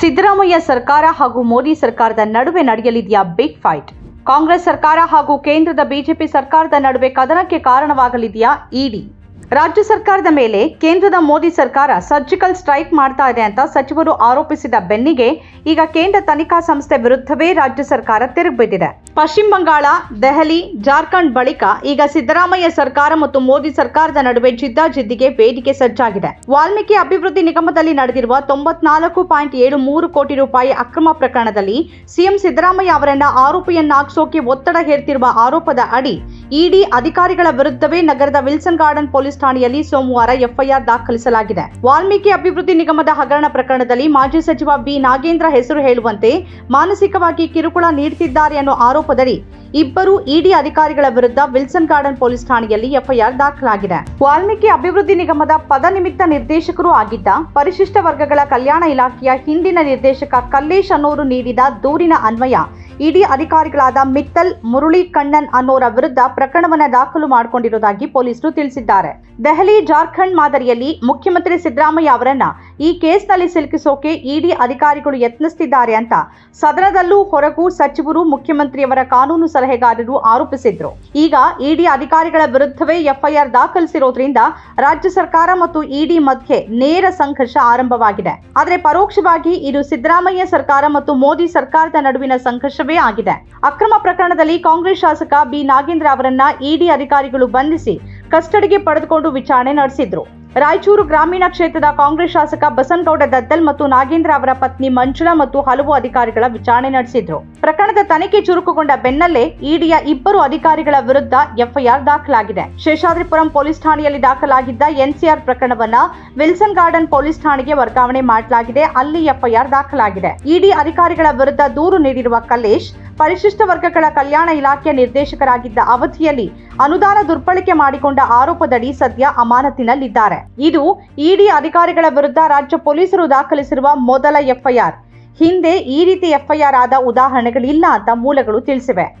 ಸಿದ್ದರಾಮಯ್ಯ ಸರ್ಕಾರ ಹಾಗೂ ಮೋದಿ ಸರ್ಕಾರದ ನಡುವೆ ನಡೆಯಲಿದೆಯಾ ಬಿಗ್ ಫೈಟ್ ಕಾಂಗ್ರೆಸ್ ಸರ್ಕಾರ ಹಾಗೂ ಕೇಂದ್ರದ ಬಿಜೆಪಿ ಸರ್ಕಾರದ ನಡುವೆ ಕದನಕ್ಕೆ ಕಾರಣವಾಗಲಿದೆಯಾ ಇಡಿ? ರಾಜ್ಯ ಸರ್ಕಾರದ ಮೇಲೆ ಕೇಂದ್ರದ ಮೋದಿ ಸರ್ಕಾರ ಸರ್ಜಿಕಲ್ ಸ್ಟ್ರೈಕ್ ಮಾಡ್ತಾ ಇದೆ ಅಂತ ಸಚಿವರು ಆರೋಪಿಸಿದ ಬೆನ್ನಿಗೆ ಈಗ ಕೇಂದ್ರ ತನಿಖಾ ಸಂಸ್ಥೆ ವಿರುದ್ಧವೇ ರಾಜ್ಯ ಸರ್ಕಾರ ತಿರುಗಿಬಿದ್ದಿದೆ ಪಶ್ಚಿಮ ಬಂಗಾಳ, ದೆಹಲಿ, ಜಾರ್ಖಂಡ್ ಬಳಿಕ ಈಗ ಸಿದ್ದರಾಮಯ್ಯ ಸರ್ಕಾರ ಮತ್ತು ಮೋದಿ ಸರ್ಕಾರದ ನಡುವೆ ಜಿದ್ದಾಜಿದ್ದಿಗೆ ವೇದಿಕೆ ಸಜ್ಜಾಗಿದೆ. ವಾಲ್ಮೀಕಿ ಅಭಿವೃದ್ಧಿ ನಿಗಮದಲ್ಲಿ ನಡೆದಿರುವ ತೊಂಬತ್ನಾಲ್ಕು ಪಾಯಿಂಟ್ ಏಳು ಮೂರು ಕೋಟಿ ರೂಪಾಯಿ ಅಕ್ರಮ ಪ್ರಕರಣದಲ್ಲಿ ಸಿಎಂ ಸಿದ್ದರಾಮಯ್ಯ ಅವರನ್ನ ಆರೋಪಿಯನ್ನಾಗಿಸೋಕೆ ಒತ್ತಡ ಹೇರ್ತಿರುವ ಆರೋಪದ ಅಡಿ ಇಡಿ ಅಧಿಕಾರಿಗಳ ವಿರುದ್ಧವೇ ನಗರದ ವಿಲ್ಸನ್ ಗಾರ್ಡನ್ ಪೊಲೀಸ್ ಠಾಣೆಯಲ್ಲಿ ಸೋಮವಾರ ಎಫ್ಐಆರ್ ದಾಖಲಿಸಲಾಗಿದೆ. ವಾಲ್ಮೀಕಿ ಅಭಿವೃದ್ಧಿ ನಿಗಮದ ಹಗರಣ ಪ್ರಕರಣದಲ್ಲಿ ಮಾಜಿ ಸಚಿವ ಬಿ ನಾಗೇಂದ್ರ ಹೆಸರು ಹೇಳುವಂತೆ ಮಾನಸಿಕವಾಗಿ ಕಿರುಕುಳ ನೀಡುತ್ತಿದ್ದಾರೆ ಅನ್ನೋ ಆರೋಪದಡಿ ಇಬ್ಬರು ಇಡಿ ಅಧಿಕಾರಿಗಳ ವಿರುದ್ಧ ವಿಲ್ಸನ್ ಗಾರ್ಡನ್ ಪೊಲೀಸ್ ಠಾಣೆಯಲ್ಲಿ ಎಫ್ಐಆರ್ ದಾಖಲಾಗಿದೆ. ವಾಲ್ಮೀಕಿ ಅಭಿವೃದ್ಧಿ ನಿಗಮದ ಪದನಿಮಿತ್ತ ನಿರ್ದೇಶಕರು ಆಗಿದ್ದ ಪರಿಶಿಷ್ಟ ವರ್ಗಗಳ ಕಲ್ಯಾಣ ಇಲಾಖೆಯ ಹಿಂದಿನ ನಿರ್ದೇಶಕ ಕಲ್ಲೇಶ್ ಅನ್ನೋರು ನೀಡಿದ ದೂರಿನ ಅನ್ವಯ ಇಡಿ ಅಧಿಕಾರಿಗಳಾದ ಮಿತ್ತಲ್ ಮುರುಳಿ ಕಣ್ಣನ್ ಅನ್ನೋರ ವಿರುದ್ಧ ಪ್ರಕರಣವನ್ನು ದಾಖಲು ಮಾಡಿಕೊಂಡಿರುವುದಾಗಿ ಪೊಲೀಸರು ತಿಳಿಸಿದ್ದಾರೆ. ದೆಹಲಿ, ಜಾರ್ಖಂಡ್ ಮಾದರಿಯಲ್ಲಿ ಮುಖ್ಯಮಂತ್ರಿ ಸಿದ್ದರಾಮಯ್ಯ ಅವರನ್ನ ಈ ಕೇಸ್ನಲ್ಲಿ ಸಿಲುಕಿಸೋಕೆ ಇಡಿ ಅಧಿಕಾರಿಗಳು ಯತ್ನಿಸುತ್ತಿದ್ದಾರೆ ಅಂತ ಸದನದಲ್ಲೂ ಹೊರಗೂ ಸಚಿವರು, ಮುಖ್ಯಮಂತ್ರಿಯವರ ಕಾನೂನು ಸಲಹೆಗಾರರು ಆರೋಪಿಸಿದ್ರು. ಈಗ ಇಡಿ ಅಧಿಕಾರಿಗಳ ವಿರುದ್ಧವೇ ಎಫ್ಐಆರ್ ದಾಖಲಿಸಿರೋದ್ರಿಂದ ರಾಜ್ಯ ಸರ್ಕಾರ ಮತ್ತು ಇಡಿ ಮಧ್ಯೆ ನೇರ ಸಂಘರ್ಷ ಆರಂಭವಾಗಿದೆ. ಆದರೆ ಪರೋಕ್ಷವಾಗಿ ಇದು ಸಿದ್ದರಾಮಯ್ಯ ಸರ್ಕಾರ ಮತ್ತು ಮೋದಿ ಸರ್ಕಾರದ ನಡುವಿನ ಸಂಘರ್ಷವೇ ಆಗಿದೆ. ಅಕ್ರಮ ಪ್ರಕರಣದಲ್ಲಿ ಕಾಂಗ್ರೆಸ್ ಶಾಸಕ ಬಿ ನಾಗೇಂದ್ರ ಅವರನ್ನ ಇಡಿ ಅಧಿಕಾರಿಗಳು ಬಂಧಿಸಿ ಕಸ್ಟಡಿಗೆ ಪಡೆದುಕೊಂಡು ವಿಚಾರಣೆ ನಡೆಸಿದ್ರು. ರಾಯಚೂರು ಗ್ರಾಮೀಣ ಕ್ಷೇತ್ರದ ಕಾಂಗ್ರೆಸ್ ಶಾಸಕ ಬಸನಗೌಡ ದದ್ದಲ್ ಮತ್ತು ನಾಗೇಂದ್ರ ಅವರ ಪತ್ನಿ ಮಂಜುಳಾ ಮತ್ತು ಹಲವು ಅಧಿಕಾರಿಗಳ ವಿಚಾರಣೆ ನಡೆಸಿದ್ರು. ಪ್ರಕರಣದ ತನಿಖೆ ಚುರುಕುಗೊಂಡ ಬೆನ್ನಲ್ಲೇ ಇಡಿಯ ಇಬ್ಬರು ಅಧಿಕಾರಿಗಳ ವಿರುದ್ಧ ಎಫ್ಐಆರ್ ದಾಖಲಾಗಿದೆ. ಶೇಷಾದ್ರಿಪುರಂ ಪೊಲೀಸ್ ಠಾಣೆಯಲ್ಲಿ ದಾಖಲಾಗಿದ್ದ ಎನ್ಸಿಆರ್ ಪ್ರಕರಣವನ್ನ ವಿಲ್ಸನ್ ಗಾರ್ಡನ್ ಪೊಲೀಸ್ ಠಾಣೆಗೆ ವರ್ಗಾವಣೆ ಮಾಡಲಾಗಿದೆ. ಅಲ್ಲಿ ಎಫ್ಐಆರ್ ದಾಖಲಾಗಿದೆ. ಇಡಿ ಅಧಿಕಾರಿಗಳ ವಿರುದ್ಧ ದೂರು ನೀಡಿರುವ ಕಲ್ಲೇಶ್, ಪರಿಶಿಷ್ಟ ವರ್ಗಗಳ ಕಲ್ಯಾಣ ಇಲಾಖೆಯ ನಿರ್ದೇಶಕರಾಗಿದ್ದ ಅವಧಿಯಲ್ಲಿ ಅನುದಾನ ದುರ್ಬಳಕೆ ಮಾಡಿಕೊಂಡ ಆರೋಪದಡಿ ಸದ್ಯ ಅಮಾನತಿನಲ್ಲಿದ್ದಾರೆ ಇದು ಇಡಿ ಅಧಿಕಾರಿಗಳ ವಿರುದ್ಧ ರಾಜ್ಯ ಪೊಲೀಸರು ದಾಖಲಿಸಿರುವ ಮೊದಲ ಎಫ್ಐಆರ್. ಹಿಂದೆ ಈ ರೀತಿ ಎಫ್ಐಆರ್ ಆದ ಉದಾಹರಣೆಗಳಿಲ್ಲ ಅಂತ ಮೂಲಗಳು ತಿಳಿಸಿವೆ.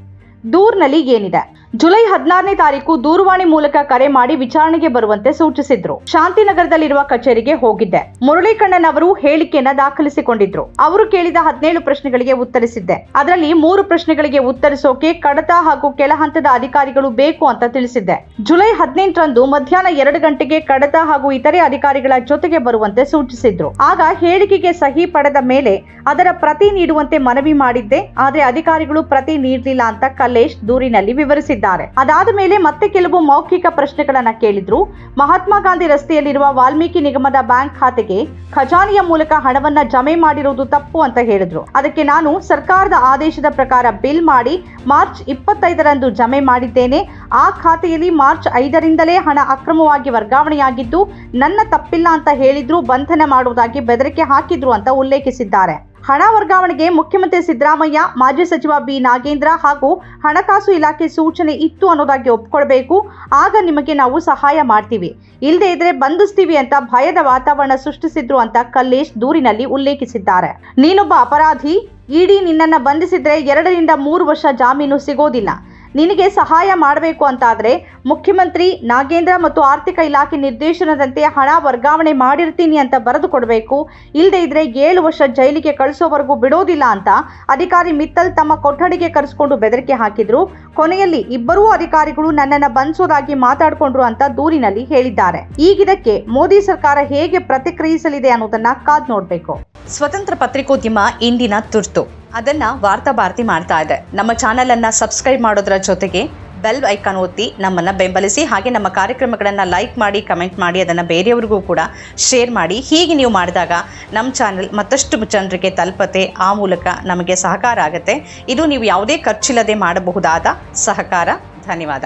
ದೂರ್ನಲ್ಲಿ ಏನಿದೆ? ಜುಲೈ ಹದಿನಾರನೇ ತಾರೀಕು ದೂರವಾಣಿ ಮೂಲಕ ಕರೆ ಮಾಡಿ ವಿಚಾರಣೆಗೆ ಬರುವಂತೆ ಸೂಚಿಸಿದ್ರು. ಶಾಂತಿನಗರದಲ್ಲಿರುವ ಕಚೇರಿಗೆ ಹೋಗಿದ್ದೆ. ಮುರಳೀಕಣ್ಣನ್ ಅವರು ಹೇಳಿಕೆಯನ್ನ ದಾಖಲಿಸಿಕೊಂಡಿದ್ರು. ಅವರು ಕೇಳಿದ ಹದಿನೇಳು ಪ್ರಶ್ನೆಗಳಿಗೆ ಉತ್ತರಿಸಿದ್ದೆ. ಅದರಲ್ಲಿ ಮೂರು ಪ್ರಶ್ನೆಗಳಿಗೆ ಉತ್ತರಿಸೋಕೆ ಕಡತ ಹಾಗೂ ಕೆಳ ಹಂತದ ಅಧಿಕಾರಿಗಳು ಬೇಕು ಅಂತ ತಿಳಿಸಿದ್ದೆ. ಜುಲೈ ಹದಿನೆಂಟರಂದು ಮಧ್ಯಾಹ್ನ ಎರಡು ಗಂಟೆಗೆ ಕಡತ ಹಾಗೂ ಇತರೆ ಅಧಿಕಾರಿಗಳ ಜೊತೆಗೆ ಬರುವಂತೆ ಸೂಚಿಸಿದ್ರು. ಆಗ ಹೇಳಿಕೆಗೆ ಸಹಿ ಪಡೆದ ಮೇಲೆ ಅದರ ಪ್ರತಿ ನೀಡುವಂತೆ ಮನವಿ ಮಾಡಿದ್ದೆ. ಆದರೆ ಅಧಿಕಾರಿಗಳು ಪ್ರತಿ ನೀಡಲಿಲ್ಲ ಅಂತ ಕಲ್ಲೇಶ್ ದೂರಿನಲ್ಲಿ ವಿವರಿಸಿದ್ದಾರೆ ಅದಾದ ಮೇಲೆ ಮತ್ತೆ ಕೆಲವು ಮೌಖಿಕ ಪ್ರಶ್ನೆಗಳನ್ನ ಕೇಳಿದ್ರು. ಮಹಾತ್ಮ ಗಾಂಧಿ ರಸ್ತೆಯಲ್ಲಿರುವ ವಾಲ್ಮೀಕಿ ನಿಗಮದ ಬ್ಯಾಂಕ್ ಖಾತೆಗೆ ಖಜಾನೆಯ ಮೂಲಕ ಹಣವನ್ನ ಜಮೆ ಮಾಡಿರುವುದು ತಪ್ಪು ಅಂತ ಹೇಳಿದ್ರು. ಅದಕ್ಕೆ ನಾನು ಸರ್ಕಾರದ ಆದೇಶದ ಪ್ರಕಾರ ಬಿಲ್ ಮಾಡಿ ಮಾರ್ಚ್ ಇಪ್ಪತ್ತೈದರಂದು ಜಮೆ ಮಾಡಿದ್ದೇನೆ. ಆ ಖಾತೆಯಲ್ಲಿ ಮಾರ್ಚ್ ಐದರಿಂದಲೇ ಹಣ ಅಕ್ರಮವಾಗಿ ವರ್ಗಾವಣೆಯಾಗಿದ್ದು ನನ್ನ ತಪ್ಪಿಲ್ಲ ಅಂತ ಹೇಳಿದ್ರು, ಬಂಧನ ಮಾಡುವುದಾಗಿ ಬೆದರಿಕೆ ಹಾಕಿದ್ರು ಅಂತ ಉಲ್ಲೇಖಿಸಿದ್ದಾರೆ. ಹಣ ವರ್ಗಾವಣೆಗೆ ಮುಖ್ಯಮಂತ್ರಿ ಸಿದ್ದರಾಮಯ್ಯ, ಮಾಜಿ ಸಚಿವ ಬಿ ನಾಗೇಂದ್ರ ಹಾಗೂ ಹಣಕಾಸು ಇಲಾಖೆ ಸೂಚನೆ ಇತ್ತು ಅನ್ನೋದಾಗಿ ಒಪ್ಕೊಳ್ಬೇಕು. ಆಗ ನಿಮಗೆ ನಾವು ಸಹಾಯ ಮಾಡ್ತೀವಿ. ಇಲ್ಲದೆ ಇದ್ರೆ ಬಂಧಿಸ್ತೀವಿ ಅಂತ ಭಯದ ವಾತಾವರಣ ಸೃಷ್ಟಿಸಿದ್ರು ಅಂತ ಕಲ್ಲೇಶ್ ದೂರಿನಲ್ಲಿ ಉಲ್ಲೇಖಿಸಿದ್ದಾರೆ. ನೀನೊಬ್ಬ ಅಪರಾಧಿ, ಇಡಿ ನಿನ್ನನ್ನು ಬಂಧಿಸಿದ್ರೆ ಎರಡರಿಂದ ಮೂರು ವರ್ಷ ಜಾಮೀನು ಸಿಗೋದಿಲ್ಲ. ನಿನಗೆ ಸಹಾಯ ಮಾಡಬೇಕು ಅಂತಾದರೆ ಮುಖ್ಯಮಂತ್ರಿ, ನಾಗೇಂದ್ರ ಮತ್ತು ಆರ್ಥಿಕ ಇಲಾಖೆ ನಿರ್ದೇಶನದಂತೆ ಹಣ ವರ್ಗಾವಣೆ ಮಾಡಿರ್ತೀನಿ ಅಂತ ಬರೆದು ಕೊಡಬೇಕು. ಇಲ್ಲದೇ ಇದ್ರೆ ಏಳು ವರ್ಷ ಜೈಲಿಗೆ ಕಳಿಸೋವರೆಗೂ ಬಿಡೋದಿಲ್ಲ ಅಂತ ಅಧಿಕಾರಿ ಮಿತ್ತಲ್ ತಮ್ಮ ಕೊಠಡಿಗೆ ಕರೆಸಿಕೊಂಡು ಬೆದರಿಕೆ ಹಾಕಿದ್ರು. ಕೊನೆಯಲ್ಲಿ ಇಬ್ಬರೂ ಅಧಿಕಾರಿಗಳು ನನ್ನನ್ನು ಬಂಧಿಸೋದಾಗಿ ಮಾತಾಡಿಕೊಂಡ್ರು ಅಂತ ದೂರಿನಲ್ಲಿ ಹೇಳಿದ್ದಾರೆ. ಈಗಿದಕ್ಕೆ ಮೋದಿ ಸರ್ಕಾರ ಹೇಗೆ ಪ್ರತಿಕ್ರಿಯಿಸಲಿದೆ ಅನ್ನೋದನ್ನ ಕಾದ್ ನೋಡ್ಬೇಕು. ಸ್ವತಂತ್ರ ಪತ್ರಿಕೋದ್ಯಮ ಇಂದಿನ ತುರ್ತು. ಅದನ್ನ ವಾರ್ತಾ ಭಾರತಿ ಮಾಡ್ತಾ ಇದೆ. ನಮ್ಮ ಚಾನೆಲ್ ಅನ್ನ ಸಬ್ಸ್ಕ್ರೈಬ್ ಮಾಡೋದ್ರ ಜೊತೆಗೆ ಬೆಲ್ ಐಕಾನ್ ಒತ್ತಿ ನಮ್ಮನ್ನು ಬೆಂಬಲಿಸಿ ಹಾಗೆ ನಮ್ಮ ಕಾರ್ಯಕ್ರಮಗಳನ್ನು ಲೈಕ್ ಮಾಡಿ ಕಮೆಂಟ್ ಮಾಡಿ, ಅದನ್ನು ಬೇರೆಯವ್ರಿಗೂ ಕೂಡ ಶೇರ್ ಮಾಡಿ. ಹೀಗೆ ನೀವು ಮಾಡಿದಾಗ ನಮ್ಮ ಚಾನೆಲ್ ಮತ್ತಷ್ಟು ಜನರಿಗೆ ತಲುಪತೆ, ಆ ಮೂಲಕ ನಮಗೆ ಸಹಕಾರ ಆಗುತ್ತೆ. ಇದು ನೀವು ಯಾವುದೇ ಖರ್ಚಿಲ್ಲದೆ ಮಾಡಬಹುದಾದ ಸಹಕಾರ. ಧನ್ಯವಾದ.